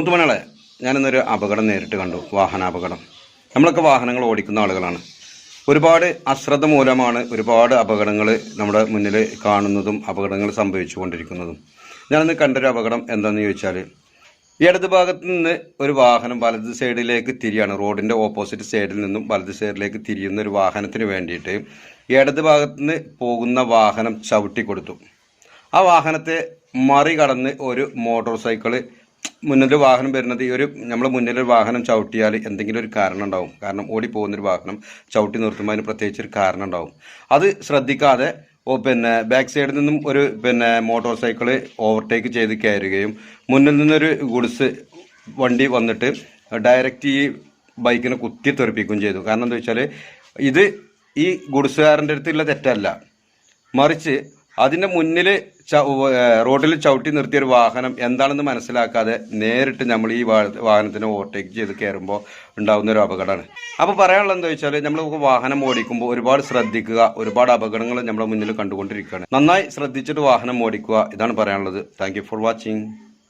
മുത്തുമണകളെ ഞാനിന്നൊരു അപകടം നേരിട്ട് കണ്ടു. വാഹനാപകടം. നമ്മളൊക്കെ വാഹനങ്ങൾ ഓടിക്കുന്ന ആളുകളാണ്. ഒരുപാട് അശ്രദ്ധ മൂലമാണ് ഒരുപാട് അപകടങ്ങൾ നമ്മുടെ മുന്നിൽ കാണുന്നതും അപകടങ്ങൾ സംഭവിച്ചുകൊണ്ടിരിക്കുന്നതും. ഞാനിന്ന് കണ്ടൊരു അപകടം എന്താണെന്ന് ചോദിച്ചാൽ ഇടത് ഭാഗത്ത് നിന്ന് ഒരു വാഹനം വലത് സൈഡിലേക്ക് തിരിയാണ്. റോഡിന്റെ ഓപ്പോസിറ്റ് സൈഡിൽ നിന്നും വലത് സൈഡിലേക്ക് തിരിയുന്ന ഒരു വാഹനത്തിന് വേണ്ടിയിട്ട് ഇടത് ഭാഗത്ത് നിന്ന് പോകുന്ന വാഹനം ചവിട്ടി കൊടുത്തു. ആ വാഹനത്തെ മറികടന്ന് ഒരു മോട്ടോർ സൈക്കിൾ മുന്നിൽ വാഹനം വരുന്നത് ഈ ഒരു നമ്മൾ മുന്നിൽ ഒരു വാഹനം ചവിട്ടിയാൽ എന്തെങ്കിലും ഒരു കാരണം ഉണ്ടാവും കാരണം ഓടിപ്പോകുന്നൊരു വാഹനം ചവിട്ടി നിർത്തുമ്പോൾ അതിന് പ്രത്യേകിച്ച് ഒരു കാരണം ഉണ്ടാവും അത് ശ്രദ്ധിക്കാതെ ഓ പിന്നെ ബാക്ക് സൈഡിൽ നിന്നും ഒരു പിന്നെ മോട്ടോർ സൈക്കിൾ ഓവർടേക്ക് ചെയ്ത് കയറുകയും മുന്നിൽ നിന്നൊരു ഗുഡ്സ് വണ്ടി വന്നിട്ട് ഡയറക്റ്റ് ഈ ബൈക്കിനെ കുത്തി തെറിപ്പിക്കുകയും ചെയ്തു. കാരണം എന്താ വെച്ചാൽ ഇത് ഈ ഗുഡ്സുകാരന്റെ അടുത്തുള്ള തെറ്റല്ല. മറിച്ച് അതിന്റെ മുന്നിൽ റോഡിൽ ചവിട്ടി നിർത്തിയ ഒരു വാഹനം എന്താണെന്ന് മനസ്സിലാക്കാതെ നേരിട്ട് നമ്മൾ ഈ വാഹനത്തിന് വാഹനത്തിനെ ഓവർടേക്ക് ചെയ്ത് കയറുമ്പോൾ ഉണ്ടാകുന്ന ഒരു അപകടമാണ്. അപ്പോൾ പറയാനുള്ളത് എന്താ വെച്ചാൽ നമ്മൾ വാഹനം ഓടിക്കുമ്പോൾ ഒരുപാട് ശ്രദ്ധിക്കുക ഒരുപാട് അപകടങ്ങൾ നമ്മുടെ മുന്നിൽ കണ്ടുകൊണ്ടിരിക്കുകയാണ്. നന്നായി ശ്രദ്ധിച്ചിട്ട് വാഹനം ഓടിക്കുക ഇതാണ് പറയാനുള്ളത്. Thank for watching